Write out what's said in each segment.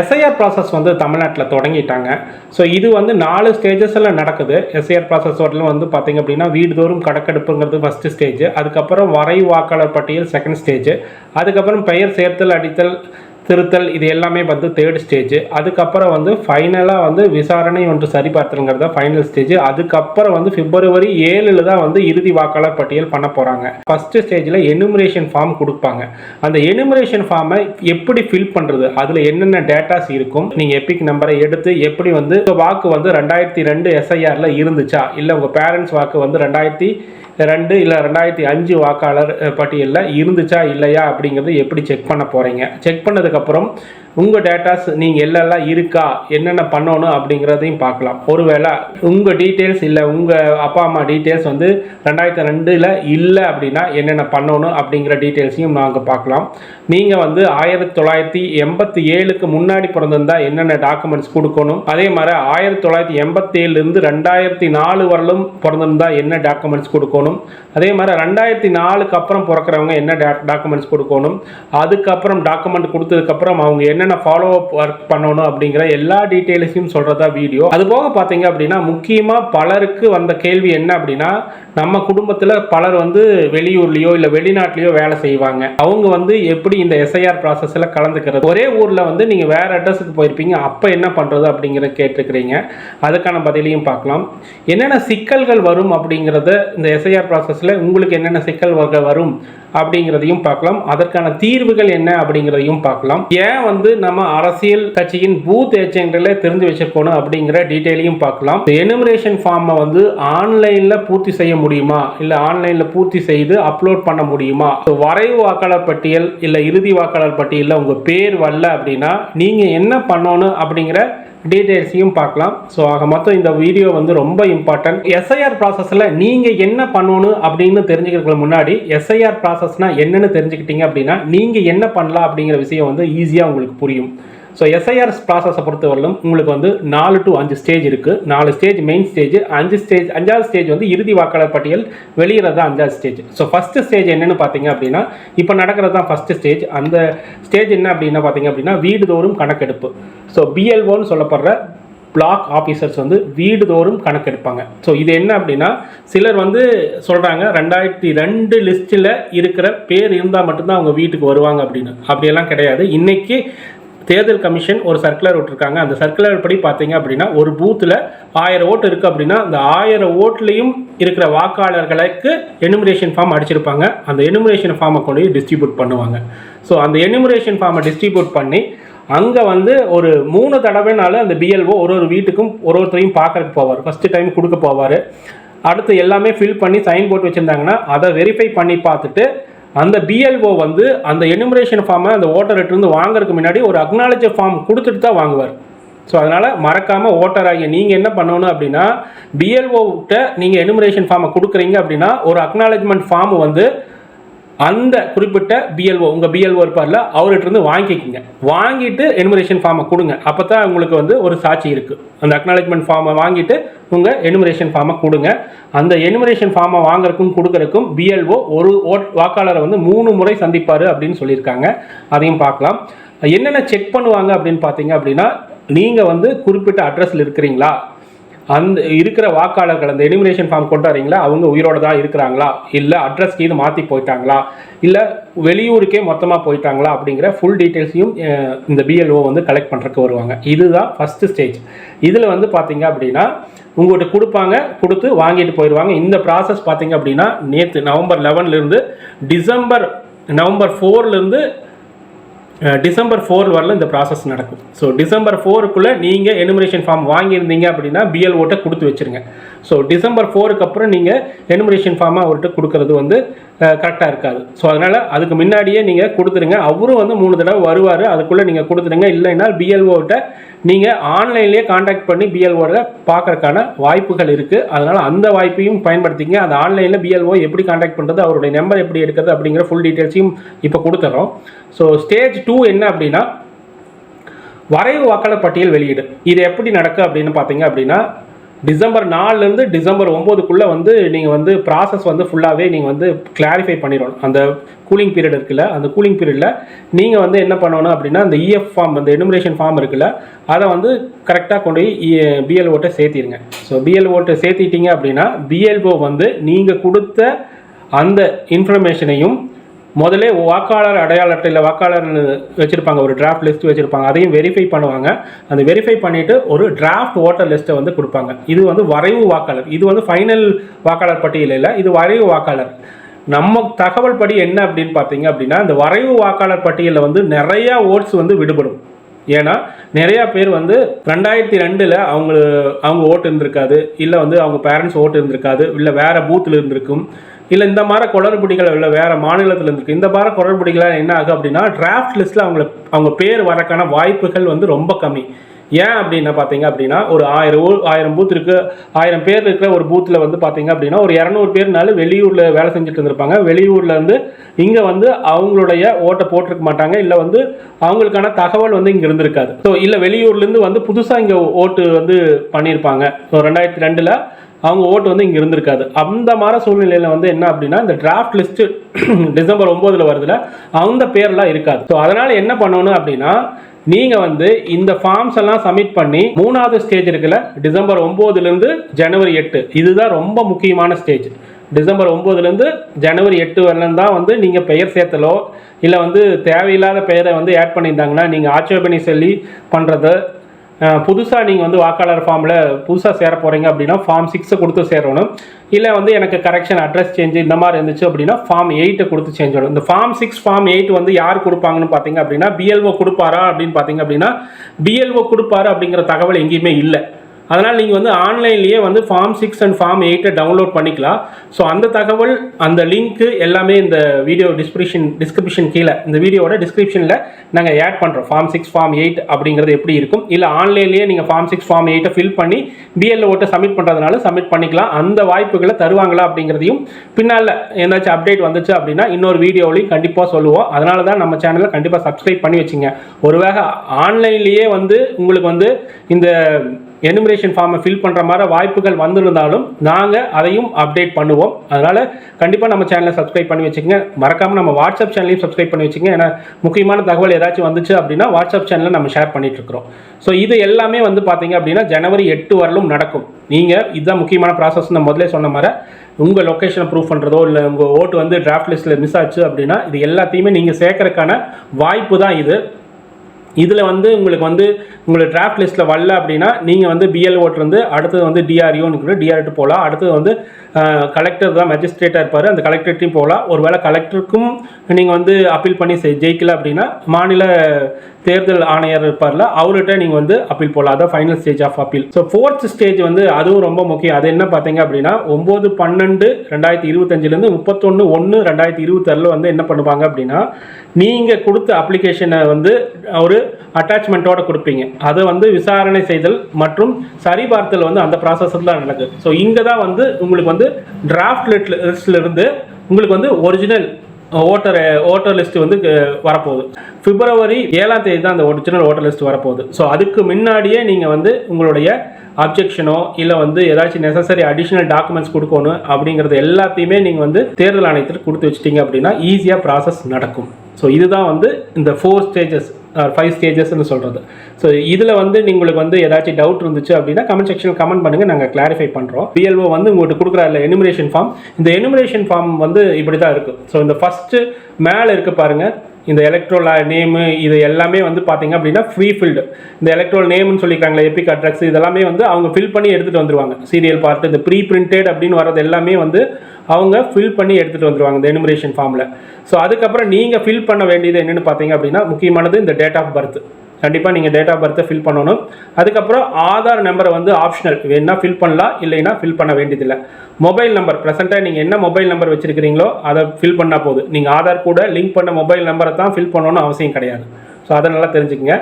SIR process வந்து தமிழ்நாட்டில் தொடங்கிட்டாங்க. So இது வந்து நாலு ஸ்டேஜஸில் நடக்குது. எஸ்ஐஆர் ப்ராசஸ் வரலும் வந்து பார்த்திங்க அப்படின்னா வீடுதோறும் கணக்கெடுப்புங்கிறது ஃபஸ்ட்டு ஸ்டேஜ் அதுக்கப்புறம் வரை வாக்காளர் பட்டியல் செகண்ட் ஸ்டேஜ் அதுக்கப்புறம் பெயர் சேர்த்தல் அடித்தல் திருத்தல் இது எல்லாமே வந்து தேர்ட் ஸ்டேஜ் அதுக்கப்புறம் வந்து ஃபைனலாக வந்து விசாரணை ஒன்று சரிபார்த்தலுங்கிறத ஃபைனல் ஸ்டேஜ் அதுக்கப்புறம் வந்து பிப்ரவரி ஏழில் தான் வந்து இறுதி வாக்காளர் பட்டியல் பண்ண போகிறாங்க ஃபஸ்ட்டு ஸ்டேஜில் எனுமரேஷன் ஃபார்ம் கொடுப்பாங்க. அந்த எனுமரேஷன் ஃபார்மை எப்படி ஃபில் பண்ணுறது அதில் என்னென்ன டேட்டாஸ் இருக்கும்? நீங்கள் எபிக் நம்பரை எடுத்து எப்படி வந்து உங்கள் வாக்கு வந்து ரெண்டாயிரத்தி ரெண்டு எஸ்ஐஆரில் இருந்துச்சா? இல்லை உங்கள் பேரண்ட்ஸ் வாக்கு வந்து ரெண்டாயிரத்தி ரெண்டு இல்லை ரெண்டாயிரத்தி அஞ்சு வாக்காளர் பட்டியலில் இருந்துச்சா இல்லையா அப்படிங்கிறது எப்படி செக் பண்ண போகிறீங்க செக் அதுக்கப்புறம் உங்கள் டேட்டாஸ் நீங்கள் எல்லாம் இருக்கா? என்னென்ன பண்ணணும் அப்படிங்கிறதையும் பார்க்கலாம். ஒருவேளை உங்கள் டீட்டெயில்ஸ் இல்லை உங்கள் அப்பா அம்மா டீட்டெயில்ஸ் வந்து ரெண்டாயிரத்தி ரெண்டில் இல்லை அப்படின்னா என்னென்ன பண்ணணும் அப்படிங்கிற டீட்டெயில்ஸையும் நாங்கள் பார்க்கலாம். நீங்கள் வந்து ஆயிரத்தி தொள்ளாயிரத்தி எண்பத்தி ஏழுக்கு முன்னாடி பிறந்திருந்தால் என்னென்ன டாக்குமெண்ட்ஸ் கொடுக்கணும்? அதே மாதிரி ஆயிரத்தி தொள்ளாயிரத்தி எண்பத்தேழுலேருந்து ரெண்டாயிரத்தி நாலு வரலும் பிறந்திருந்தால் என்ன டாக்குமெண்ட்ஸ் கொடுக்கணும்? அதே மாதிரி ரெண்டாயிரத்தி நாலுக்கு அப்புறம் பிறக்கிறவங்க என்ன டாக்குமெண்ட்ஸ் கொடுக்கணும்? அதுக்கப்புறம் டாக்குமெண்ட் கொடுத்ததுக்கப்புறம் அவங்க என்னென்ன ஃபாலோ அப் ஒர்க் பண்ணணும் அப்படிங்கிற எல்லா டீட்டெயில்ஸையும் சொல்கிறதா வீடியோ அது போக பார்த்தீங்க அப்படின்னா முக்கியமாக பலருக்கு வந்த கேள்வி என்ன அப்படின்னா நம்ம குடும்பத்தில் பலர் வந்து வெளியூர்லேயோ இல்லை வெளிநாட்டிலையோ வேலை செய்வாங்க. அவங்க வந்து எப்படி இந்த எஸ்ஐஆர் ப்ராசஸில் கலந்துக்கிறது? ஒரே ஊரில் வந்து நீங்கள் வேறு அட்ரஸுக்கு போயிருப்பீங்க அப்போ என்ன பண்ணுறது அப்படிங்கிறத கேட்டிருக்கிறீங்க. அதுக்கான பதிலையும் பார்க்கலாம். என்னென்ன சிக்கல்கள் வரும் அப்படிங்கிறத இந்த எஸ்ஐஆர் ப்ராசஸில் உங்களுக்கு என்னென்ன சிக்கல்கள் வரும் அப்படிங்கிறதையும் பார்க்கலாம். அதற்கான தீர்வுகள் என்ன அப்படிங்கிறதையும் பார்க்கலாம். ஏன் வந்து நம்ம அரசியல் கட்சியின் பூத் ஏஜென்ட்ல தெரிஞ்சு வச்சிருக்கணும் அப்படிங்கிற டீட்டெயிலையும் பார்க்கலாம். எனுமரேஷன் ஃபார்மை வந்து ஆன்லைனில் பூர்த்தி செய்ய முடியுமா? இல்லை ஆன்லைனில் பூர்த்தி செய்து அப்லோட் பண்ண முடியுமா? வரைவு வாக்காளர் பட்டியல் இல்லை இறுதி வாக்காளர் பட்டியலில் உங்கள் பேர் வரல அப்படின்னா நீங்கள் என்ன பண்ணணும் அப்படிங்கிற டீட்டெயில்ஸையும் பார்க்கலாம். ஸோ ஆக மொத்தம் இந்த வீடியோ வந்து ரொம்ப இம்பார்ட்டன்ட் எஸ்ஐஆர் ப்ராசஸில் நீங்கள் என்ன பண்ணணும் அப்படின்னு தெரிஞ்சுக்கிறதுக்கு முன்னாடி எஸ்ஐஆர் ப்ராசஸ்னால் என்னன்னு தெரிஞ்சுக்கிட்டீங்க அப்படின்னா நீங்கள் என்ன பண்ணலாம் அப்படிங்கிற விஷயம் வந்து ஈஸியாக உங்களுக்கு புரியும். ஸோ எஸ்ஐஆர் ப்ராசஸை பொறுத்தவரையிலும் உங்களுக்கு வந்து நாலு டு அஞ்சு ஸ்டேஜ் இருக்குது நாலு ஸ்டேஜ் மெயின் ஸ்டேஜ் அஞ்சு ஸ்டேஜ் அஞ்சாவது ஸ்டேஜ் வந்து இறுதி வாக்காளர் பட்டியல் வெளியிறது தான் அஞ்சாவது ஸ்டேஜ் ஸோ ஃபஸ்ட்டு ஸ்டேஜ் என்னென்னு பார்த்தீங்க அப்படின்னா இப்போ நடக்கிறது தான் ஃபஸ்ட்டு ஸ்டேஜ் அந்த ஸ்டேஜ் என்ன அப்படின்னா பார்த்தீங்க அப்படின்னா வீடுதோறும் கணக்கெடுப்பு. ஸோ பிஎல்ஓன்னு சொல்லப்படுற பிளாக் ஆஃபீஸர்ஸ் வந்து வீடுதோறும் கணக்கெடுப்பாங்க. ஸோ இது என்ன அப்படின்னா சிலர் வந்து சொல்கிறாங்க ரெண்டாயிரத்தி ரெண்டு லிஸ்ட்டில் இருக்கிற பேர் இருந்தால் மட்டும்தான் அவங்க வீட்டுக்கு வருவாங்க அப்படின்னு. அப்படியெல்லாம் கிடையாது. இன்றைக்கி தேர்தல் கமிஷன் ஒரு சர்க்குலர் விட்டுருக்காங்க. அந்த சர்க்குலர் படி பார்த்தீங்க அப்படின்னா ஒரு பூத்தில் ஆயிரம் ஓட்டு இருக்குது அப்படின்னா அந்த ஆயிரம் ஓட்டுலேயும் இருக்கிற வாக்காளர்களுக்கு எனுமரேஷன் ஃபார்ம் அடிச்சிருப்பாங்க. அந்த எனுமரேஷன் ஃபார்மை கொண்டு போய் டிஸ்ட்ரிபியூட் பண்ணுவாங்க. ஸோ அந்த எனுமரேஷன் ஃபார்மை டிஸ்ட்ரிபியூட் பண்ணி அங்கே வந்து ஒரு மூணு தடவைனால அந்த பிஎல்ஓ ஒரு ஒரு வீட்டுக்கும் ஒரு ஒருத்தரையும் பார்க்கறதுக்கு போவார். ஃபஸ்ட்டு டைம் கொடுக்க போவார். அடுத்து எல்லாமே ஃபில் பண்ணி சைன் போட்டு வச்சுருந்தாங்கன்னா அதை வெரிஃபை பண்ணி பார்த்துட்டு அந்த பிஎல்ஓ வந்து அந்த எனுமரேஷன் ஃபார்மை அந்த ஓட்டர்கிட்டருந்து வாங்குறதுக்கு முன்னாடி ஒரு அக்னாலஜ் ஃபார்ம் கொடுத்துட்டு தான் வாங்குவார். ஸோ அதனால் மறக்காமல் ஓட்டர் ஆகிய நீங்கள் என்ன பண்ணணும் அப்படின்னா பிஎல்ஓ கிட்ட நீங்கள் எனுமரேஷன் ஃபார்மை கொடுக்குறீங்க அப்படின்னா ஒரு அக்னாலஜ்மெண்ட் ஃபார்ம் வந்து அந்த குறிப்பிட்ட பிஎல்ஓ உங்கள் பிஎல்ஓ இருப்பார்ல அவர்கிட்ட இருந்து வாங்கிக்கோங்க. வாங்கிட்டு எனுமரேஷன் ஃபார்மை கொடுங்க. அப்போ தான் உங்களுக்கு வந்து ஒரு சாட்சி இருக்குது அந்த அக்னாலஜ்மெண்ட் ஃபார்மை வாங்கிட்டு உங்கள் எனுமரேஷன் ஃபார்மை கொடுங்க. அந்த எனுமரேஷன் ஃபார்மை வாங்குறதுக்கும் கொடுக்குறக்கும் பிஎல்ஓ ஒரு ஓட் வாக்காளரை வந்து மூணு முறை சந்திப்பார் அப்படின்னு சொல்லியிருக்காங்க. அதையும் பார்க்கலாம். என்னென்ன செக் பண்ணுவாங்க அப்படின்னு பார்த்தீங்க அப்படின்னா நீங்கள் வந்து குறிப்பிட்ட அட்ரஸில் இருக்கிறீங்களா? அந்த இருக்கிற வாக்காளர்கள் அந்த எலிமினேஷன் ஃபார்ம் கொண்டு வரீங்களா அவங்க உயிரோட தான் இருக்கிறாங்களா? இல்லை அட்ரஸ் கீது மாற்றி போயிட்டாங்களா? இல்லை வெளியூருக்கே மொத்தமாக போயிட்டாங்களா? அப்படிங்கிற ஃபுல் டீட்டெயில்ஸையும் இந்த பிஎல்ஓ வந்து கலெக்ட் பண்ணுறதுக்கு வருவாங்க. இதுதான் ஃபஸ்ட்டு ஸ்டேஜ் இதில் வந்து பார்த்தீங்க அப்படின்னா உங்கள்கிட்ட கொடுப்பாங்க கொடுத்து வாங்கிட்டு போயிடுவாங்க. இந்த ப்ராசஸ் பார்த்தீங்க அப்படின்னா நேற்று நவம்பர் லெவன்லேருந்து டிசம்பர் நவம்பர் ஃபோர்லேருந்து டிசம்பர் ஃபோர் வரல இந்த ப்ராசஸ் நடக்கும். ஸோ டிசம்பர் ஃபோருக்குள்ளே நீங்கள் எனுமரேஷன் ஃபார்ம் வாங்கியிருந்தீங்க அப்படின்னா பிஎல்ஓட்டை கொடுத்து வச்சுருங்க. ஸோ டிசம்பர் ஃபோருக்கு அப்புறம் நீங்கள் எனுமரேஷன் ஃபார்மாக அவர்கிட்ட கொடுக்கறது வந்து கரெக்டாக இருக்காது. ஸோ அதனால் அதுக்கு முன்னாடியே நீங்கள் கொடுத்துருங்க. அவரும் வந்து மூணு தடவை வருவார். அதுக்குள்ளே நீங்கள் கொடுத்துருங்க. இல்லைன்னா பிஎல்ஓட்ட நீங்கள் ஆன்லைன்லேயே காண்டாக்ட் பண்ணி பிஎல்ஓட பார்க்கறக்கான வாய்ப்புகள் இருக்குது அதனால் அந்த வாய்ப்பையும் பயன்படுத்திங்க அந்த ஆன்லைனில் பிஎல்ஓ எப்படி காண்டாக்ட் பண்ணுறது அவருடைய நம்பர் எப்படி எடுக்கிறது அப்படிங்கிற ஃபுல் டீட்டெயில்ஸையும் இப்போ கொடுத்துறோம். ஸோ ஸ்டேஜ் டூ என்ன அப்படின்னா வரைவு வாக்காளர் பட்டியல் வெளியீடு. இது எப்படி நடக்கும் அப்படின்னு பார்த்தீங்க அப்படின்னா டிசம்பர் நாலுலேருந்து டிசம்பர் ஒம்போதுக்குள்ளே வந்து நீங்கள் வந்து ப்ராசஸ் வந்து ஃபுல்லாகவே நீங்கள் வந்து கிளாரிஃபை பண்ணிடணும். அந்த கூலிங் பீரியட் இருக்குல்ல அந்த கூலிங் பீரியடில் நீங்கள் வந்து என்ன பண்ணணும் அப்படின்னா அந்த இஎஃப் ஃபார்ம் அந்த எனுமரேஷன் ஃபார்ம் இருக்குல்ல அதை வந்து கரெக்டாக கொண்டு போய் e, பிஎல்ஓட்டை சேர்த்திடுங்க ஸோ பிஎல்ஓட்டை சேர்த்திட்டீங்க அப்படின்னா பிஎல்ஓ வந்து நீங்கள் கொடுத்த அந்த இன்ஃபர்மேஷனையும் முதல்ல வாக்காளர் அடையாள அட்டையில் வாக்காளர் வச்சுருப்பாங்க? ஒரு டிராஃப்ட் லிஸ்ட் வச்சுருப்பாங்க. அதையும் வெரிஃபை பண்ணுவாங்க. அந்த வெரிஃபை பண்ணிவிட்டு ஒரு டிராஃப்ட் ஓட்டர் லிஸ்ட்டை வந்து கொடுப்பாங்க. இது வந்து வரைவு வாக்காளர். இது வந்து ஃபைனல் வாக்காளர் பட்டியல் இல்லை இது வரைவு வாக்காளர். நம்ம தகவல் படி என்ன அப்படின்னு பார்த்தீங்க அப்படின்னா இந்த வரைவு வாக்காளர் பட்டியலில் வந்து நிறையா ஓட்ஸ் வந்து விடுபடும். ஏன்னா நிறையா பேர் வந்து ரெண்டாயிரத்தி ரெண்டில் அவங்க அவங்க ஓட்டு இருந்திருக்காது. இல்லை வந்து அவங்க பேரண்ட்ஸ் ஓட்டு இருந்திருக்காது. இல்லை வேறு பூத்தில் இருந்திருக்கும். இல்லை இந்த மாதிரி குளறுபடிகள் இல்லை வேறு மாநிலத்தில் இருந்திருக்கு இந்த மாதிரி குளறுபடிகளாக என்ன ஆகும் அப்படின்னா டிராஃப்ட் லிஸ்ட்டில் அவங்கள அவங்க பேர் வரக்கான வாய்ப்புகள் வந்து ரொம்ப கம்மி. ஏன் அப்படின்னா பார்த்தீங்க அப்படின்னா ஒரு ஆயிரம் ஊர் ஆயிரம் பூத் இருக்கு. ஆயிரம் பேர் இருக்கிற ஒரு பூத்தில் வந்து பார்த்தீங்க அப்படின்னா ஒரு இரநூறு பேர்னால வெளியூரில் வேலை செஞ்சுட்டு இருந்திருப்பாங்க. வெளியூர்லேருந்து இங்கே வந்து அவங்களுடைய ஓட்டை போட்டிருக்க மாட்டாங்க. இல்லை வந்து அவங்களுக்கான தகவல் வந்து இங்கே இருந்திருக்காது. ஸோ இல்லை வெளியூர்லேருந்து வந்து புதுசாக இங்கே ஓட்டு வந்து பண்ணியிருப்பாங்க ஸோ ரெண்டாயிரத்தி ரெண்டில் அவங்க ஓட்டு வந்து இங்கே இருந்திருக்காது. அந்த மாதிரி சூழ்நிலையில் வந்து என்ன அப்படின்னா இந்த டிராஃப்ட் லிஸ்ட்டு டிசம்பர் ஒம்போதில் வருதுல அந்த பேர்லாம் இருக்காது. ஸோ அதனால் என்ன பண்ணணும் அப்படின்னா நீங்கள் வந்து இந்த ஃபார்ம்ஸ் எல்லாம் சப்மிட் பண்ணி மூணாவது ஸ்டேஜ் இருக்குல்ல டிசம்பர் ஒம்போதுலேருந்து ஜனவரி எட்டு. இதுதான் ரொம்ப முக்கியமான ஸ்டேஜ் டிசம்பர் ஒம்போதுலேருந்து ஜனவரி எட்டு வரலன்னு தான் வந்து நீங்கள் பெயர் சேர்த்தலோ இல்லை வந்து தேவையில்லாத பெயரை வந்து ஆட் பண்ணியிருந்தாங்கன்னா நீங்கள் ஆட்சேபனை சொல்லி பண்ணுறது புதுசாக நீங்கள் வந்து வாக்காளர் ஃபார்மில் புதுசாக சேர போகிறீங்க அப்படின்னா ஃபார்ம் சிக்ஸை கொடுத்து சேரணும். இல்லை வந்து எனக்கு கரெக்ஷன் அட்ரஸ் சேஞ்ச் இந்த மாதிரி இருந்துச்சு அப்படின்னா ஃபார்ம் எயிட்டை கொடுத்து சேஞ்ச் ஆகணும். இந்த ஃபார்ம் சிக்ஸ் ஃபார்ம் எயிட் வந்து யார் கொடுப்பாங்கன்னு பார்த்தீங்க அப்படின்னா பிஎல்ஓ கொடுப்பாரா அப்படின்னு பார்த்தீங்க அப்படின்னா பிஎல்ஓ கொடுப்பாரு அப்படிங்கிற தகவல் எங்கேயுமே இல்லை. அதனால் நீங்கள் வந்து ஆன்லைன்லேயே வந்து ஃபார்ம் சிக்ஸ் அண்ட் ஃபார்ம் எயிட்டை டவுன்லோட் பண்ணிக்கலாம். ஸோ அந்த தகவல் அந்த லிங்க்கு எல்லாமே இந்த வீடியோ டிஸ்கிரிப்ஷன் டிஸ்கிரிப்ஷன் கீழே இந்த வீடியோட டிஸ்கிரிப்ஷனில் நாங்கள் ஆட் பண்ணுறோம் ஃபார்ம் சிக்ஸ் ஃபார்ம் எயிட் அப்படிங்கிறது எப்படி இருக்கும்? இல்லை ஆன்லைன்லேயே நீங்கள் ஃபார்ம் சிக்ஸ் ஃபார்ம் எயிட்டை ஃபில் பண்ணி பிஎல்ஓட்டை சப்மிட் பண்ணுறதுனால சப்மிட் பண்ணிக்கலாம். அந்த வாய்ப்புகளை தருவாங்களா அப்படிங்கிறதையும் பின்னால் ஏதாச்சும் அப்டேட் வந்துச்சு அப்படின்னா இன்னொரு வீடியோலையும் கண்டிப்பாக சொல்லுவோம். அதனால தான் நம்ம சேனலை கண்டிப்பாக சப்ஸ்கிரைப் பண்ணி வச்சுங்க. ஒருவேளை ஆன்லைன்லேயே வந்து உங்களுக்கு வந்து இந்த எனுமரேஷன் ஃபார்மை ஃபில் பண்ணுற மாதிரி வாய்ப்புகள் வந்திருந்தாலும் நாங்கள் அதையும் அப்டேட் பண்ணுவோம். அதனால் கண்டிப்பாக நம்ம சேனலை சப்ஸ்கிரைப் பண்ணி வச்சுக்கோங்க. மறக்காமல் நம்ம வாட்ஸ்அப் சேனலையும் சப்ஸ்கிரைப் பண்ணி வச்சுங்க ஏன்னா முக்கியமான தகவல் ஏதாச்சும் வந்துச்சு அப்படின்னா வாட்ஸ்அப் சேனலில் நம்ம ஷேர் பண்ணிட்டு இருக்கிறோம். ஸோ இது எல்லாமே வந்து பார்த்தீங்க அப்படின்னா ஜனவரி எட்டு வரலும் நடக்கும். நீங்கள் இதுதான் முக்கியமான ப்ராசஸ் நான் முதலே சொன்ன மாதிரி உங்கள் லொக்கேஷனை ப்ரூவ் பண்ணுறதோ இல்லை உங்கள் ஓட்டு வந்து டிராஃப்ட் லிஸ்ட்டில் மிஸ் ஆச்சு அப்படின்னா இது எல்லாத்தையுமே நீங்கள் சேர்க்கறதுக்கான வாய்ப்பு தான் இது. இதில் வந்து உங்களுக்கு வந்து உங்களுக்கு டிராஃப்ட் லிஸ்ட்டில் வரல அப்படின்னா நீங்கள் வந்து பிஎல் ஓட்டுருந்து அடுத்தது வந்து டிஆர்யூன்னு டிஆர்ட்டு போகலாம் அடுத்தது வந்து கலெக்டர் தான் மேஜிஸ்ட்ரேட்டாக இருப்பார். அந்த கலெக்டர்ட்டையும் போகலாம். ஒருவேளை கலெக்டருக்கும் நீங்கள் வந்து அப்பீல் பண்ணி செய்- ஜெயிக்கல அப்படின்னா மாநில தேர்தல் ஆணையர் இருப்பார்ல அவர்கிட்ட நீங்கள் வந்து அப்பீல் போகலாம் அதான் final stage of appeal so fourth stage வந்து அதுவும் ரொம்ப முக்கியம். அது என்ன பார்த்தீங்க அப்படின்னா ஒம்பது பன்னெண்டு ரெண்டாயிரத்தி இருபத்தஞ்சிலேருந்து முப்பத்தொன்று ஒன்று ரெண்டாயிரத்தி இருபத்தாறில் வந்து என்ன பண்ணுவாங்க அப்படின்னா நீங்கள் கொடுத்த அப்ளிகேஷனை வந்து ஒரு அட்டாச்மெண்ட்டோட கொடுப்பீங்க. அதை வந்து விசாரணை செய்தல் மற்றும் சரிபார்த்தல் வந்து அந்த ப்ராசஸில் தான் நடக்குது. ஸோ இங்கே தான் வந்து உங்களுக்கு வந்து டிராஃப்ட் லிஸ்ட்லேருந்து உங்களுக்கு வந்து ஒரிஜினல் ஓட்டர் ஓட்டர் லிஸ்ட் வந்து வரப்போகுது. பிப்ரவரி ஏழாம் தேதி தான் அந்த ஒரிஜினல் ஓட்டர் லிஸ்ட் வரப்போகுது. ஸோ அதுக்கு முன்னாடியே நீங்கள் வந்து உங்களுடைய அப்ஜெக்ஷனோ இல்லை வந்து ஏதாச்சும் நெசசரி அடிஷ்னல் டாக்குமெண்ட்ஸ் கொடுக்கணும் அப்படிங்கிறது எல்லாத்தையுமே நீங்கள் வந்து தேர்தல் ஆணையத்தில் கொடுத்து வச்சிட்டிங்க அப்படின்னா ஈஸியாக ப்ராசஸ் நடக்கும். ஸோ இதுதான் வந்து இந்த ஃபோர் ஸ்டேஜஸ் ஃபைவ் ஸ்டேஜஸ்ன்னு சொல்கிறது ஸோ இதில் வந்து உங்களுக்கு வந்து ஏதாச்சும் டவுட் இருந்துச்சு அப்படின்னா கமெண்ட் செக்ஷனில் கமெண்ட் பண்ணுங்கள் நாங்கள் கிளாரிஃபை பண்ணுறோம் பிஎல்ஓ வந்து உங்களுக்கு கொடுக்குற எனுமரேஷன் ஃபார்ம் இந்த எனுமரேஷன் ஃபார்ம் வந்து இப்படி தான் இருக்கும் ஸோ இந்த ஃபஸ்ட்டு மேலே இருக்கு பாருங்கள் இந்த எலக்ட்ரோல் நேமு இது எல்லாமே வந்து பார்த்தீங்க அப்படின்னா ஃப்ரீ ஃபில்டு இந்த எலக்ட்ரோல் நேம்னு சொல்லியிருக்காங்களே எபிக் அட்ரக்ஸ் இதெல்லாமே வந்து அவங்க ஃபில் பண்ணி எடுத்துகிட்டு வந்துருவாங்க. சீரியல் பார்ட்டு இந்த ப்ரீ பிரிண்டட் அப்படின்னு வர்றது எல்லாமே வந்து அவங்க ஃபில் பண்ணி எடுத்துகிட்டு வந்துருவாங்க இந்த எனுமரேஷன் ஃபார்மில் ஸோ அதுக்கப்புறம் நீங்கள் ஃபில் பண்ண வேண்டியது என்னென்னு பார்த்தீங்க அப்படின்னா முக்கியமானது இந்த டேட் ஆஃப் பர்த் கண்டிப்பாக நீங்கள் டேட் ஆஃப் பர்த்தை ஃபில் பண்ணணும். அதுக்கப்புறம் ஆதார் நம்பரை வந்து ஆப்ஷனல் வேணால் ஃபில் பண்ணலாம் இல்லைன்னா ஃபில் பண்ண வேண்டியதில்லை. மொபைல் நம்பர் ப்ரெசென்ட்டாக நீங்கள் என்ன மொபைல் நம்பர் வச்சுருக்கிறீங்களோ அதை ஃபில் பண்ணால் போதும். நீங்கள் ஆதார் கூட லிங்க் பண்ண மொபைல் நம்பரை தான் ஃபில் பண்ணணும்னு அவசியம் கிடையாது. ஸோ அதை நல்லா தெரிஞ்சுக்கங்க.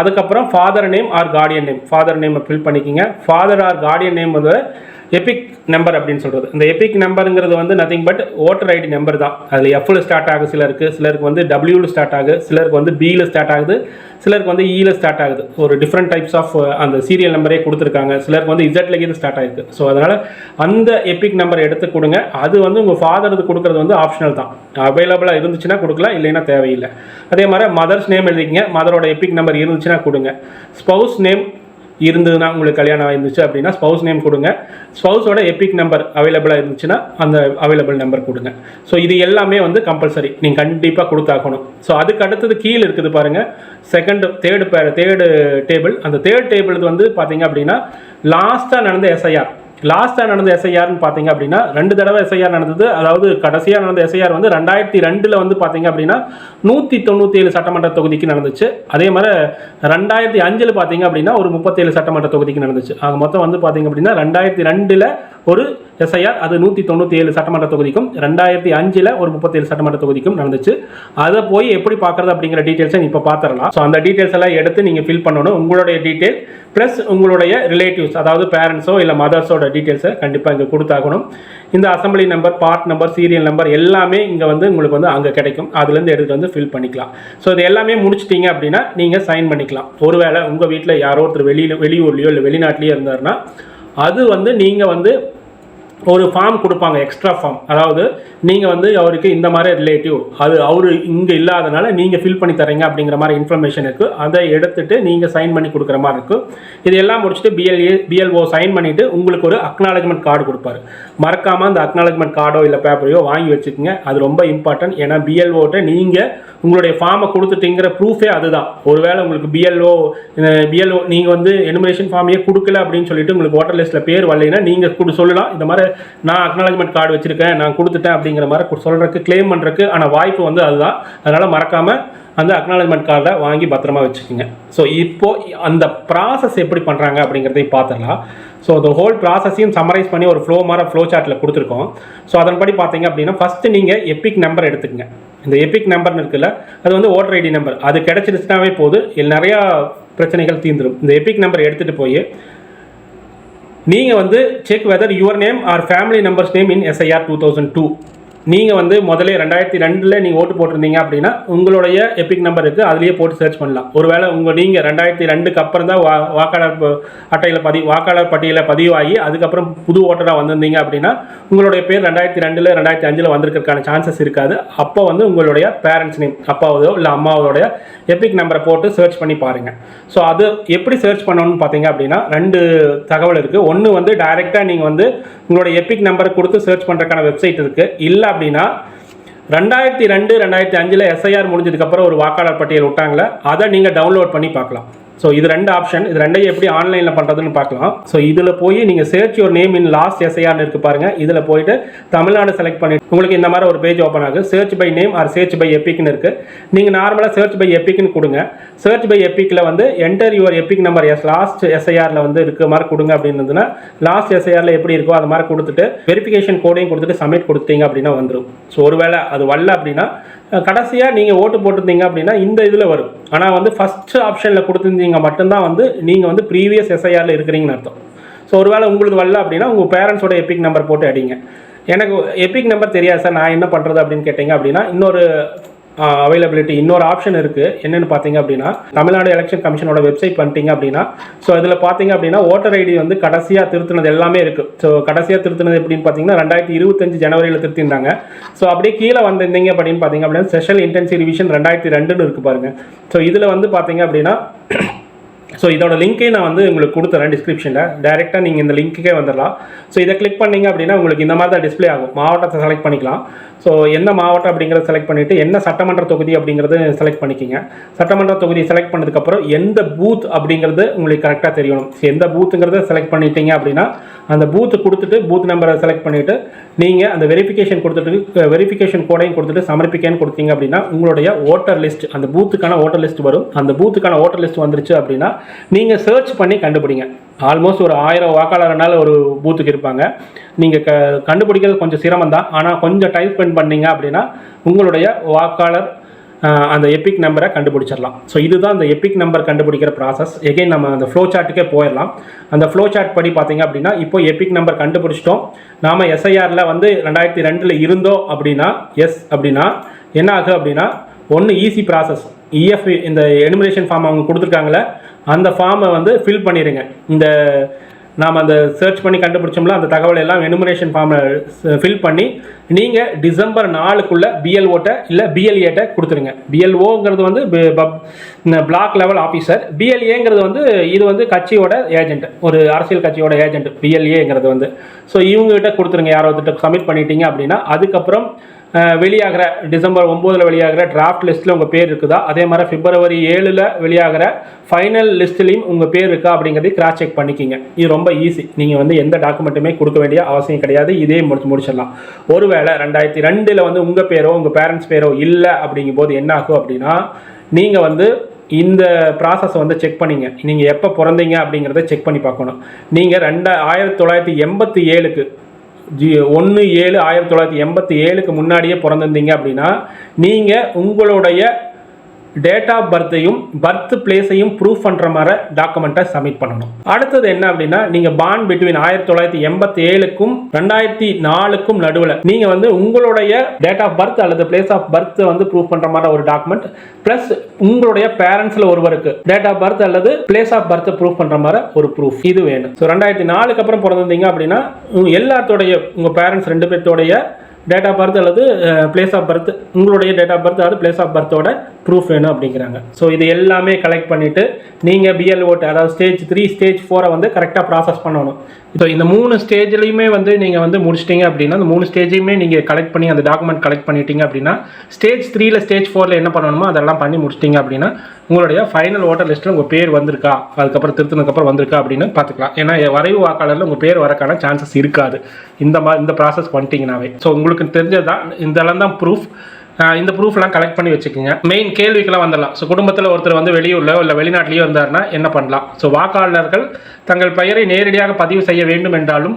அதுக்கப்புறம் father name or guardian name father நேமை ஃபில் பண்ணிக்கோங்க. ஃபாதர் ஆர் கார்டியன் நேம் வந்து எபிக் நம்பர் அப்படின்னு சொல்கிறது இந்த எபிக் நம்பருங்கிறது வந்து nothing but voter ID number தான். அதில் எஃப்ல ஸ்டார்ட் ஆகுது சிலருக்கு. சிலருக்கு வந்து டபிள்யூவில் ஸ்டார்ட் ஆகுது சிலருக்கு வந்து e பியில் ஸ்டார்ட் ஆகுது uh, சிலருக்கு வந்து இயில் ஸ்டார்ட் ஆகுது. ஒரு டிஃப்ரெண்ட் டைப்ஸ் ஆஃப் அந்த சீரியல் நம்பரே கொடுத்துருக்காங்க. சிலருக்கு வந்து இசட்ல இது ஸ்டார்ட் ஆகிருக்கு ஸோ அதனால் அந்த எபிக் நம்பர் எடுத்து கொடுங்க. அது வந்து உங்கள் ஃபாதருக்கு கொடுக்குறது வந்து ஆப்ஷனல் தான். அவைலபிளாக இருந்துச்சுன்னா கொடுக்கலாம் இல்லைன்னா தேவையில்லை. அதே மாதிரி மதர்ஸ் நேம் எழுதிக்கிங்க. மதரோட எபிக் நம்பர் இருந்துச்சுன்னா கொடுங்க. ஸ்பௌஸ் நேம் இருந்ததுன்னா உங்களுக்கு கல்யாணம் ஆயிருந்துச்சு அப்படின்னா ஸ்பௌஸ் நேம் கொடுங்க. ஸ்பௌஸோட எபிக் நம்பர் அவைலபிளாக இருந்துச்சுன்னா அந்த அவைலபிள் நம்பர் கொடுங்க. ஸோ இது எல்லாமே வந்து கம்பல்சரி நீங்கள் கண்டிப்பாக கொடுத்தாகணும். ஸோ அதுக்கு அடுத்தது கீழே இருக்குது பாருங்கள் செகண்ட் தேர்டு பே தேர்டு டேபிள் அந்த தேர்ட் டேபிள் வந்து பார்த்தீங்க அப்படின்னா லாஸ்ட்டாக நடந்த எஸ்ஐஆர் லாஸ்ட்டாக நடந்த எஸ்ஐஆர்னு பார்த்தீங்க அப்படின்னா ரெண்டு தடவை எஸ்ஐஆர் நடந்தது. அதாவது கடைசியாக நடந்த எஸ்ஐஆர் வந்து ரெண்டாயிரத்தி ரெண்டில் வந்து பார்த்தீங்க அப்படின்னா நூற்றி தொண்ணூற்றி ஏழு சட்டமன்ற தொகுதிக்கு நடந்துச்சு. அதே மாதிரி ரெண்டாயிரத்தி அஞ்சில் பார்த்தீங்க அப்படின்னா ஒரு முப்பத்தேழு சட்டமன்ற தொகுதிக்கு நடந்துச்சு. ஆக மொத்தம் வந்து பார்த்தீங்க அப்படின்னா ரெண்டாயிரத்தி ரெண்டில் ஒரு எஸ்ஐஆர் அது நூற்றி தொண்ணூற்றி ஏழு சட்டமன்ற தொகுதிக்கும் ரெண்டாயிரத்தி அஞ்சில் ஒரு முப்பத்தேழு சட்டமன்ற தொகுதிக்கும் நடந்துச்சு. அதை போய் எப்படி பார்க்குறது அப்படிங்கிற டீட்டெயில்ஸை இப்போ பார்த்துடலாம் ஸோ அந்த டீட்டெயில்ஸ் எல்லாம் எடுத்து நீங்கள் ஃபில் பண்ணணும். உங்களுடைய டீட்டெயில் ப்ளஸ் உங்களுடைய ரிலேட்டிவ்ஸ் அதாவது பேரண்ட்ஸோ இல்லை மதர்ஸோட டீட்டெயில்ஸை கண்டிப்பாக இங்கே கொடுத்தாகணும். இந்த assembly number part number serial number எல்லாமே இங்கே வந்து உங்களுக்கு வந்து அங்கே கிடைக்கும். அதுலேருந்து எடுத்துகிட்டு வந்து ஃபில் பண்ணிக்கலாம். ஸோ இது எல்லாமே முடிச்சிட்டிங்க அப்படின்னா நீங்கள் சைன் பண்ணிக்கலாம். ஒருவேளை உங்கள் வீட்டில் யாரோ ஒருத்தர் வெளியில் வெளியூர்லேயோ இல்லை வெளிநாட்டிலேயோ இருந்தாருன்னா அது வந்து நீங்கள் வந்து ஒரு ஃபார்ம் கொடுப்பாங்க எக்ஸ்ட்ரா ஃபார்ம் அதாவது நீங்கள் வந்து அவருக்கு இந்த மாதிரி ரிலேட்டிவ் அது அவர் இங்கே இல்லாதனால நீங்கள் ஃபில் பண்ணி தரீங்க அப்படிங்கிற மாதிரி இன்ஃபர்மேஷன் இருக்குது அதை எடுத்துகிட்டு நீங்கள் சைன் பண்ணி கொடுக்குற மாதிரி இருக்கும் இது எல்லாம் முடிச்சுட்டு பிஎல்ஏ பிஎல்ஓ சைன் பண்ணிவிட்டு உங்களுக்கு ஒரு அக்னாலஜ்மெண்ட் கார்டு கொடுப்பாரு. மறக்காமல் அந்த அக்னாலஜ்மெண்ட் கார்டோ இல்லை பேப்பரையோ வாங்கி வச்சுக்கோங்க. அது ரொம்ப இம்பார்ட்டன்ட் ஏன்னா பிஎல்ஓட்ட நீங்கள் உங்களுடைய ஃபார்மை கொடுத்துட்டீங்கிற ப்ரூஃபே அதுதான். ஒருவேளை உங்களுக்கு பிஎல்ஓ பிஎல்ஓ நீங்கள் வந்து எனுமரேஷன் ஃபார்மையே கொடுக்கல அப்படின்னு சொல்லிட்டு உங்களுக்கு ஓட்டர் லிஸ்ட்டில் பேர் வரலைன்னா நீங்கள் கொடு சொல்லலாம். இந்த மாதிரி நான் அக்னாலஜ்மெண்ட் கார்டு வச்சுருக்கேன் நான் கொடுத்துட்டேன் அப்படிங்கிற மாதிரி சொல்கிறதுக்கு க்ளைம் பண்ணுறதுக்கு ஆனால் வாய்ப்பு வந்து அதுதான். அதனால் மறக்காமல் அந்த அக்னாலஜ்மெண்ட் கார்டை வாங்கி பத்திரமா வச்சுக்கோங்க. ஸோ இப்போது அந்த ப்ராசஸ் எப்படி பண்ணுறாங்க அப்படிங்கிறதையும் பார்த்துடலாம் ஸோ அந்த ஹோல் ப்ராசஸையும் சம்மரைஸ் பண்ணி ஒரு ஃப்ளோ மாதிரி ஃப்ளோ சார்ட்டில் கொடுத்துருக்கோம். ஸோ அதன்படி பார்த்தீங்க அப்படின்னா ஃபஸ்ட்டு நீங்கள் எப்பிக் நம்பர் எடுத்துக்கங்க. இந்த எப்பிக் நம்பர்னு இருக்குல்ல அது வந்து ஓட்டர் ஐடி நம்பர் அது கிடச்சிருச்சுனாவே போது நிறையா பிரச்சனைகள் தீர்ந்துடும் இந்த எப்பிக் நம்பர் எடுத்துகிட்டு போய் நீங்கள் வந்து check whether your name or family numbers name in SIR two thousand two நீங்கள் வந்து முதலே ரெண்டாயிரத்தி ரெண்டில் நீங்கள் ஓட்டு போட்டிருந்தீங்க அப்படின்னா உங்களுடைய எபிக் நம்பர் இருக்குது அதுலேயே போட்டு சர்ச் பண்ணலாம். ஒருவேளை உங்கள் நீங்கள் ரெண்டாயிரத்தி ரெண்டுக்கு அப்புறம் தான் வா வாக்காளர் அட்டையில் பதிவு வாக்காளர் பட்டியலில் பதிவாகி அதுக்கப்புறம் புது ஓட்டராக வந்திருந்தீங்க அப்படின்னா உங்களுடைய பேர் ரெண்டாயிரத்தி ரெண்டில் ரெண்டாயிரத்தி அஞ்சில் வந்திருக்கிறதுக்கான சான்சஸ் இருக்காது. அப்போ வந்து உங்களுடைய பேரண்ட்ஸ் நேம் அப்பாவதோ இல்லை அம்மாவோடைய எபிக் நம்பரை போட்டு சர்ச் பண்ணி பாருங்கள் ஸோ அது எப்படி சர்ச் பண்ணணும்னு பார்த்தீங்க அப்படின்னா ரெண்டு தகவல் இருக்குது ஒன்று வந்து டைரெக்டாக நீங்கள் வந்து உங்களோட எபிக் நம்பரை கொடுத்து சர்ச் பண்ணுறதுக்கான வெப்சைட் இருக்குது இல்லை அப்படின்னா ரெண்டாயிரத்தி ரெண்டு ரெண்டாயிரத்தி அஞ்சில் எஸ்ஐஆர் முடிஞ்சதுக்கப்புறம் ஒரு வாக்காளர் பட்டியல் விட்டாங்களே அதை நீங்கள் டவுன்லோட் பண்ணி பார்க்கலாம். ஸோ இது ரெண்டு ஆப்ஷன் இது ரெண்டையும் எப்படி ஆன்லைனில் பண்ணுறதுன்னு பார்க்கலாம். ஸோ இதில் போய் நீங்கள் search your name in last எஸ்ஐஆர்னு இருக்கு பாருங்கள் இதில் போயிட்டு தமிழ்நாடு செலக்ட் பண்ணிட்டு உங்களுக்கு இந்த மாதிரி ஒரு பேஜ் ஓப்பன் ஆகுது. Search by name or search by எப்பிக்னு இருக்கு. நீங்கள் நார்மலாக சர்ச் பை எப்பிக்னு கொடுங்க. சர்ச் பை எப்பிக்கில் வந்து enter your EPIC number as last எஸ்ஐஆரில் வந்து இருக்க மாதிரி கொடுங்க அப்படின்னதுன்னா லாஸ்ட் எஸ்ஐஆரில் எப்படி இருக்கோ அது மாதிரி கொடுத்துட்டு வெரிஃபிகேஷன் கோடையும் கொடுத்துட்டு சப்மிட் கொடுத்தீங்க அப்படின்னா வந்துடும் ஸோ ஒருவேளை அது வரல அப்படின்னா கடைசியாக நீங்கள் ஓட்டு போட்டிருந்தீங்க அப்படின்னா இந்த இதில் வரும். ஆனால் வந்து ஃபஸ்ட்டு ஆப்ஷனில் கொடுத்துருந்தீங்க மட்டும்தான் வந்து நீங்கள் வந்து ப்ரீவியஸ் எஸ்ஐஆரில் இருக்கிறீங்கன்னு அர்த்தம். ஸோ ஒருவேளை உங்களுக்கு வரல அப்படின்னா உங்கள் பேரண்ட்ஸோட எபிக் நம்பர் போட்டு அடிங்க. எனக்கு எபிக் நம்பர் தெரியாது சார் நான் என்ன பண்ணுறது அப்படின்னு கேட்டிங்க அப்படின்னா இன்னொரு அவைலபிலிட்டி இன்னொரு ஆப்ஷன் இருக்குது என்னென்னு பார்த்தீங்க அப்படின்னா தமிழ்நாடு எலெக்ஷன் கமிஷனோட வெப்சைட் பண்ணிட்டீங்க அப்படின்னா ஸோ இதில் பார்த்தீங்க அப்படின்னா ஓட்டர் ஐடி வந்து கடைசியாக திருத்தினது எல்லாமே இருக்குது ஸோ கடைசியாக திருத்தினது எப்படின்னு பார்த்தீங்கன்னா ரெண்டாயிரத்தி இருபத்தஞ்சு ஜனவரியில் திருத்திருந்தாங்க ஸோ அப்படியே கீழே வந்திருந்தீங்க அப்படின்னு பார்த்தீங்க அப்படின்னா ஸ்பெஷல் இன்டென்சி ரிவிஷன் ரெண்டாயிரத்தி ரெண்டுன்னு இருக்குது பாருங்கள் ஸோ இதில் வந்து பார்த்தீங்க அப்படின்னா ஸோ இதோட லிங்க்கே நான் வந்து உங்களுக்கு கொடுத்துறேன் டிஸ்கிரிப்ஷனில் டேரெக்டாக நீங்கள் இந்த லிங்க்குக்கே வந்துடலாம். ஸோ இதை கிளிக் பண்ணீங்க அப்படின்னா உங்களுக்கு இந்த மாதிரி தான் டிஸ்ப்ளே ஆகும். மாவட்டத்தை செலக்ட் பண்ணிக்கலாம். ஸோ என்ன மாவட்டம் அப்படிங்கிறத செலக்ட் பண்ணிவிட்டு என்ன சட்டமன்ற தொகுதி அப்படிங்கிறது செலக்ட் பண்ணிக்கிங்க. சட்டமன்ற தொகுதி செலக்ட் பண்ணதுக்கப்புறம் எந்த பூத் அப்படிங்கிறது உங்களுக்கு கரெக்டாக தெரியணும். எந்த பூத்துங்கிறத செலக்ட் பண்ணிட்டீங்க அப்படின்னா அந்த பூத்து கொடுத்துட்டு பூத் நம்பரை செலக்ட் பண்ணிவிட்டு நீங்கள் அந்த வெரிஃபிகேஷன் கொடுத்துட்டு வெரிஃபிகேஷன் கோடையும் கொடுத்துட்டு சமர்ப்பிக்கன்னு கொடுத்தீங்க அப்படின்னா உங்களுடைய ஓட்டர் லிஸ்ட் அந்த பூத்துக்கான ஓட்டர் லிஸ்ட் வரும். அந்த பூத்துக்கான ஓட்டர் லிஸ்ட் வந்துருச்சு அப்படின்னா நீங்கள் சர்ச் பண்ணி கண்டுபிடிங்க. ஆல்மோஸ்ட் ஒரு ஆயிரம் வாக்காளர்னால ஒரு பூத்துக்கு இருப்பாங்க. நீங்கள் க கண்டுபிடிக்கிறது கொஞ்சம் சிரமம் தான் ஆனால் கொஞ்சம் டைம் ஸ்பெண்ட் பண்ணீங்க அப்படின்னா உங்களுடைய வாக்காளர் அந்த எபிக் நம்பரை கண்டுபிடிச்சிடலாம். ஸோ இதுதான் அந்த எபிக் நம்பர் கண்டுபிடிக்கிற ப்ராசஸ் எகைன் நம்ம அந்த ஃப்ளோ சார்ட்டுக்கே போயிடலாம். அந்த ஃப்ளோ சார்ட் படி பார்த்தீங்க அப்படின்னா இப்போ எபிக் நம்பர் கண்டுபிடிச்சிட்டோம். நாம எஸ்ஐஆரில் வந்து ரெண்டாயிரத்தி ரெண்டில் இருந்தோம் அப்படின்னா எஸ் அப்படின்னா என்ன ஆகும் அப்படின்னா ஒன்று ஈஸி ப்ராசஸ் இஎஃப் இந்த எனிமினேஷன் ஃபார்ம் அவங்க கொடுத்துருக்காங்களே அந்த ஃபார்மை வந்து ஃபில் பண்ணிடுங்க இந்த நாம் அந்த சர்ச் பண்ணி கண்டுபிடிச்சோம்ல அந்த தகவல் எல்லாம் எனுமரேஷன் ஃபார்மை ஃபில் பண்ணி நீங்கள் டிசம்பர் நாலுக்குள்ளே பிஎல்ஓட்ட இல்லை பிஎல்ஏட்ட கொடுத்துருங்க. பிஎல்ஓங்கிறது வந்து பிளாக் லெவல் ஆஃபீஸர் பிஎல்ஏங்கிறது வந்து இது வந்து கட்சியோட ஏஜென்ட் ஒரு அரசியல் கட்சியோட ஏஜென்ட் பிஎல்ஏங்கிறது வந்து. ஸோ இவங்ககிட்ட கொடுத்துருங்க. யாரோ கிட்ட சப்மிட் பண்ணிட்டீங்க அப்படின்னா அதுக்கப்புறம் வெளியாகிற டிசம்பர் ஒம்போதில் வெளியாகிற டிராஃப்ட் லிஸ்ட்டில் உங்கள் பேர் இருக்குதா? அதே மாதிரி பிப்ரவரி ஏழில் வெளியாகிற ஃபைனல் லிஸ்ட்லேயும் உங்கள் பேர் இருக்கா அப்படிங்கிறதையும் கிராஸ் செக் பண்ணிக்கிங்க. இது ரொம்ப ஈஸி நீங்கள் வந்து எந்த டாக்குமெண்ட்டுமே கொடுக்க வேண்டிய அவசியம் கிடையாது. இதே முடிச்சு முடிச்சிடலாம். ஒருவேளை ரெண்டாயிரத்தி ரெண்டில் வந்து உங்கள் பேரோ உங்கள் பேரண்ட்ஸ் பேரோ இல்லை அப்படிங்கும்போது என்ன ஆகும் அப்படின்னா நீங்கள் வந்து இந்த ப்ராசஸை வந்து செக் பண்ணிங்க. நீங்கள் எப்போ பிறந்தீங்க அப்படிங்கிறத செக் பண்ணி பார்க்கணும். நீங்கள் ரெண்டா ஆயிரத்தி தொள்ளாயிரத்தி எண்பத்தி ஏழுக்கு ஜி ஒன்று ஏழு ஆயிரத்தி தொள்ளாயிரத்தி எண்பத்தி ஏழுக்கு முன்னாடியே பிறந்திருந்தீங்க அப்படின்னா நீங்கள் உங்களுடைய டேட் ஆஃப் பர்த்தையும் பர்த் பிளேஸையும் ப்ரூஃப் பண்ணுற மாதிரி டாக்குமெண்ட்டை சப்மிட் பண்ணணும். அடுத்தது என்ன அப்படின்னா நீங்கள் பாண்ட் பிட்வீன் ஆயிரத்தி தொள்ளாயிரத்தி எண்பத்தி ஏழுக்கும் ரெண்டாயிரத்தி நாலுக்கும் நடுவில் நீங்கள் வந்து உங்களுடைய டேட் ஆஃப் பர்த் அல்லது பிளேஸ் ஆஃப் பர்த் வந்து ப்ரூஃப் பண்ணுற மாதிரி ஒரு டாக்குமெண்ட் ப்ளஸ் உங்களுடைய பேரண்ட்ஸில் ஒருவருக்கு டேட் ஆஃப் பர்த் அல்லது பிளேஸ் ஆஃப் பர்த் ப்ரூஃப் பண்ணுற மாதிரி ஒரு ப்ரூஃப் இது வேணும். ஸோ ரெண்டாயிரத்தி நாலுக்கு அப்புறம் பிறந்திருந்தீங்க அப்படின்னா உங்க எல்லாத்தோடைய உங்கள் பேரண்ட்ஸ் ரெண்டு பேர்த்தோடைய டேட் ஆஃப் பர்த் அல்லது பிளேஸ் ஆஃப் பர்த் உங்களுடைய டேட் ஆஃப் பர்த் அதாவது பிளேஸ் ஆஃப் பர்த்தோட ப்ரூஃப் வேணும் அப்படிங்கிறாங்க. ஸோ இது எல்லாமே கலெக்ட் பண்ணிவிட்டு நீங்கள் பிஎல் ஓட்டு அதாவது ஸ்டேஜ் த்ரீ ஸ்டேஜ் ஃபோரை வந்து கரெக்டாக ப்ராசஸ் பண்ணணும். இப்போ இந்த மூணு ஸ்டேஜ்லையுமே வந்து நீங்கள் வந்து முடிச்சிட்டிங்க அப்படின்னா அந்த மூணு ஸ்டேஜையுமே நீங்கள் கலெக்ட் பண்ணி அந்த டாக்குமெண்ட் கலெக்ட் பண்ணிட்டீங்க அப்படின்னா ஸ்டேஜ் த்ரீல ஸ்டேஜ் ஃபோரில் என்ன பண்ணணுமோ அதெல்லாம் பண்ணி முடிச்சிட்டிங்க அப்படின்னா உங்களுடைய ஃபைனல் ஓட்டர் லிஸ்ட்டில் உங்கள் பேர் வந்திருக்கா? அதுக்கப்புறம் திருத்தினதுக்கப்புறம் வந்திருக்கா அப்படின்னு பார்த்துக்கலாம். ஏன்னா வரைவு வாக்காளரில் உங்கள் பேர் வரக்கான சான்சஸ் இருக்காது. இந்த மாதிரி இந்த ப்ராசஸ் பண்ணிட்டீங்கனாவே ஸோ உங்களுக்கு தெரிஞ்சதான் இதெல்லாம் தான் ப்ரூஃப் இந்த ப்ரூஃப்லாம் கலெக்ட் பண்ணி வச்சுக்கோங்க. மெயின் கேள்விக்கெல்லாம் வந்துடலாம். ஸோ குடும்பத்தில் ஒருத்தர் வந்து வெளியூரில் இல்லை வெளிநாட்டிலேயோ இருந்தார்னா என்ன பண்ணலாம்? ஸோ வாக்காளர்கள் தங்கள் பெயரை நேரடியாக பதிவு செய்ய வேண்டும் என்றாலும்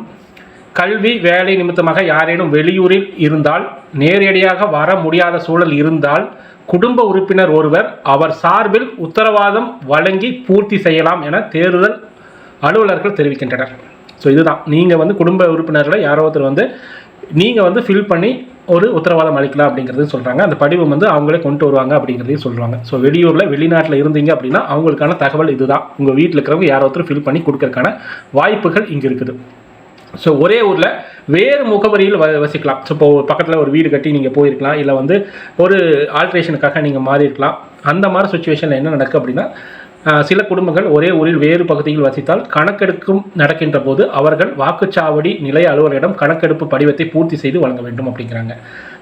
கல்வி வேலை நிமித்தமாக யாரேனும் வெளியூரில் இருந்தால் நேரடியாக வர முடியாத சூழல் இருந்தால் குடும்ப உறுப்பினர் ஒருவர் அவர் சார்பில் உத்தரவாதம் வழங்கி பூர்த்தி செய்யலாம் என தேர்தல் அலுவலர்கள் தெரிவிக்கின்றனர். ஸோ இதுதான். நீங்கள் வந்து குடும்ப உறுப்பினர்களை யாரோ ஒருத்தர் வந்து நீங்கள் வந்து ஃபில் பண்ணி ஒரு உத்தரவாதம் அளிக்கலாம் அப்படிங்கிறது சொல்கிறாங்க அந்த படிவம் வந்து அவங்களே கொண்டு வருவாங்க அப்படிங்கிறதையும் சொல்கிறாங்க ஸோ வெளியூரில் வெளிநாட்டில் இருந்தீங்க அப்படின்னா அவங்களுக்கான தகவல் இதுதான். உங்கள் வீட்டில் இருக்கிறவங்க யாரோ ஒருத்தர் ஃபில் பண்ணி கொடுக்கறதுக்கான வாய்ப்புகள் இங்கே இருக்குது. ஸோ ஒரே ஊரில் வேறு முகவரியில் வ வசிக்கலாம். ஸோ இப்போ பக்கத்தில் ஒரு வீடு கட்டி நீங்கள் போயிருக்கலாம். இல்லை வந்து ஒரு ஆல்ட்ரேஷனுக்காக நீங்கள் மாறி இருக்கலாம் அந்த மாதிரி சுச்சுவேஷனில் என்ன நடக்கும் அப்படின்னா சில குடும்பங்கள் ஒரே ஊரில் வேறு பகுதியில் வசித்தால் கணக்கெடுக்கும் நடக்கின்ற போது அவர்கள் வாக்குச்சாவடி நிலைய அலுவலரிடம் கணக்கெடுப்பு படிவத்தை பூர்த்தி செய்து வழங்க வேண்டும் அப்படிங்கிறாங்க.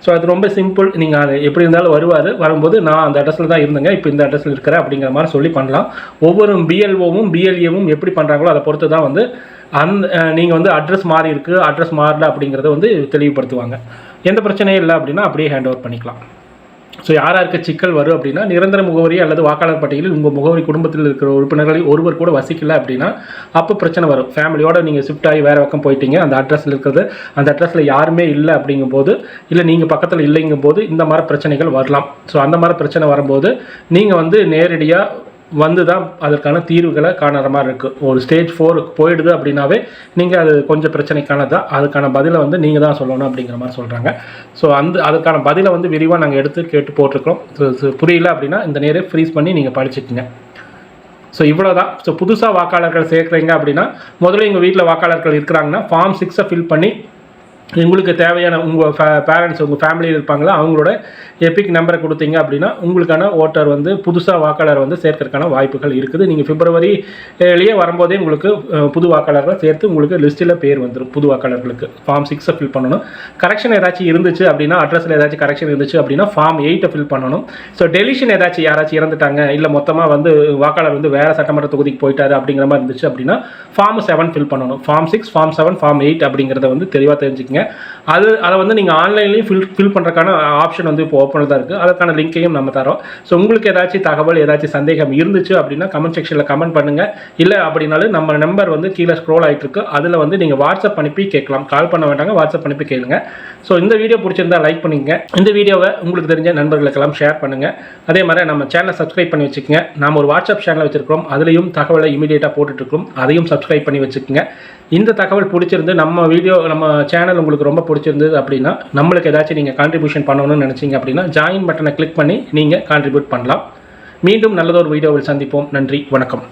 ஸோ அது ரொம்ப சிம்பிள் நீங்கள் அது எப்படி இருந்தாலும் வருவார். வரும்போது நான் அந்த அட்ரஸில் தான் இருந்தேங்க. இப்போ இந்த அட்ரஸில் இருக்கிறேன் அப்படிங்கிற மாதிரி சொல்லி பண்ணலாம். ஒவ்வொரு பிஎல்ஓவும் பிஎல்ஏவும் எப்படி பண்ணுறாங்களோ அதை பொறுத்து தான் வந்து அந்த நீங்கள் வந்து அட்ரஸ் மாறி இருக்குது அட்ரஸ் மாறல அப்படிங்கிறத வந்து தெளிவுபடுத்துவாங்க. எந்த பிரச்சனையும் இல்லை அப்படின்னா அப்படியே ஹேண்ட் ஓவர் பண்ணிக்கலாம். ஸோ யார் யாருக்கு சிக்கல் வரும் அப்படின்னா நிரந்தர முகவரி அல்லது வாக்காளர் பட்டியலில் உங்கள் முகவரி குடும்பத்தில் இருக்கிற உறுப்பினர்களை ஒருவர் கூட வசிக்கல அப்படின்னா அப்போ பிரச்சனை வரும். ஃபேமிலியோட நீங்கள் ஷிஃப்ட் ஆகி வேறு பக்கம் போயிட்டீங்க அந்த அட்ரஸில் இருக்கிறது அந்த அட்ரஸில் யாருமே இல்லை அப்படிங்கும்போது இல்லை நீங்கள் பக்கத்தில் இல்லைங்கும் போது இந்த மாதிரி பிரச்சனைகள் வரலாம். ஸோ அந்த மாதிரி பிரச்சனை வரும்போது நீங்கள் வந்து நேரடியாக வந்து தான் அதற்கான தீர்வுகளை காணுற மாதிரி இருக்குது ஒரு ஸ்டேஜ் ஃபோருக்கு போயிடுது அப்படின்னாவே நீங்கள் அது கொஞ்சம் பிரச்சனைக்கானதா அதுக்கான பதிலை வந்து நீங்கள் தான் சொல்லணும் அப்படிங்கிற மாதிரி சொல்கிறாங்க ஸோ அந்த அதுக்கான பதிலை வந்து விரிவாக நாங்கள் எடுத்து கேட்டு போட்டிருக்கோம் புரியல அப்படின்னா இந்த நேரே ஃப்ரீஸ் பண்ணி நீங்கள் படிச்சுக்கங்க. ஸோ இவ்வளோ தான் ஸோ புதுசாக வாக்காளர்கள் சேர்க்குறீங்க அப்படின்னா முதல்ல எங்கள் வீட்டில் வாக்காளர்கள் இருக்கிறாங்கன்னா ஃபார்ம் சிக்ஸை ஃபில் பண்ணி உங்களுக்கு தேவையான உங்கள் ஃபே பேரண்ட்ஸ் உங்கள் ஃபேமிலியில் இருப்பாங்களா அவங்களோட எபிக் நம்பரை கொடுத்தீங்க அப்படின்னா உங்களுக்கான ஓட்டர் வந்து புதுசாக வாக்காளர் வந்து சேர்க்கறதுக்கான வாய்ப்புகள் இருக்குது. நீங்கள் பிப்ரவரிலேயே வரும்போதே உங்களுக்கு புது வாக்காளர்களை சேர்த்து உங்களுக்கு லிஸ்ட்டில் பேர் வந்துடும் புது வாக்காளர்களுக்கு. ஃபார்ம் சிக்ஸை ஃபில் பண்ணணும். கரெக்ஷன் ஏதாச்சும் இருந்துச்சு அப்படின்னா அட்ரஸில் ஏதாச்சும் கரெக்ஷன் இருந்துச்சு அப்படின்னா ஃபார்ம் எயிட்டை ஃபில் பண்ணணும். ஸோ டெலிஷன் ஏதாச்சும் யாராச்சும் இறந்துட்டாங்க இல்லை மொத்தமாக வந்து வாக்காளர் வந்து வேறு சட்டமன்ற தொகுதிக்கு போயிட்டாரு அப்படிங்கிற மாதிரி இருந்துச்சு அப்படின்னா ஃபார்ம் செவன் ஃபில் பண்ணணும். Form six form seven form eight அப்படிங்கிறத வந்து தெளிவாக தெரிஞ்சுக்கங்க. வச்சுக்கோங்க அது அதை வந்து நீங்கள் ஆன்லைன்லேயும் ஃபில் ஃபில் பண்ணுறதுக்கான ஆப்ஷன் வந்து இப்போ ஓப்பனில் தான் இருக்குது அதுக்கான லிங்க்கையும் நம்ம தரோம் ஸோ உங்களுக்கு ஏதாச்சும் தகவல் ஏதாச்சும் சந்தேகம் இருந்துச்சு அப்படின்னா கமெண்ட் செக்ஷனில் கமெண்ட் பண்ணுங்கள் இல்லை அப்படின்னாலும் நம்ம நம்பர் வந்து கீழே ஸ்க்ரோல் ஆகிட்டு இருக்கு. அதில் வந்து நீங்கள் வாட்ஸ்அப் அனுப்பி கேட்கலாம். கால் பண்ண வேண்டாங்க வாட்ஸ்அப் அனுப்பி கேளுங்க. ஸோ இந்த வீடியோ பிடிச்சிருந்தா லைக் பண்ணிக்கங்க. இந்த வீடியோவை உங்களுக்கு தெரிஞ்ச நண்பர்களுக்கெல்லாம் ஷேர் பண்ணுங்கள் அதே மாதிரி நம்ம சேனலை சப்ஸ்கிரைப் பண்ணி வச்சுக்கோங்க. நாம் ஒரு வாட்ஸ்அப் சேனல் வச்சுருக்கிறோம். அதுலேயும் தகவலை இமீடியட்டாக போட்டுட்ருக்கோம் அதையும் சப்ஸ்கிரைப் பண்ணி வச்சுக்கோங்க. இந்த தகவல் பிடிச்சிருந்து நம்ம வீடியோ நம்ம சேனல் உங்களுக்கு ரொம்ப பிடிச்சிருந்தது அப்படின்னா நம்மளுக்கு ஏதாச்சும் நீங்கள் கான்ட்ரிபியூஷன் பண்ணணும்னு நினச்சிங்க அப்படின்னா ஜாயின் பட்டனை கிளிக் பண்ணி நீங்கள் கான்ட்ரிபியூட் பண்ணலாம். மீண்டும் நல்லதொரு வீடியோவில் சந்திப்போம். நன்றி வணக்கம்.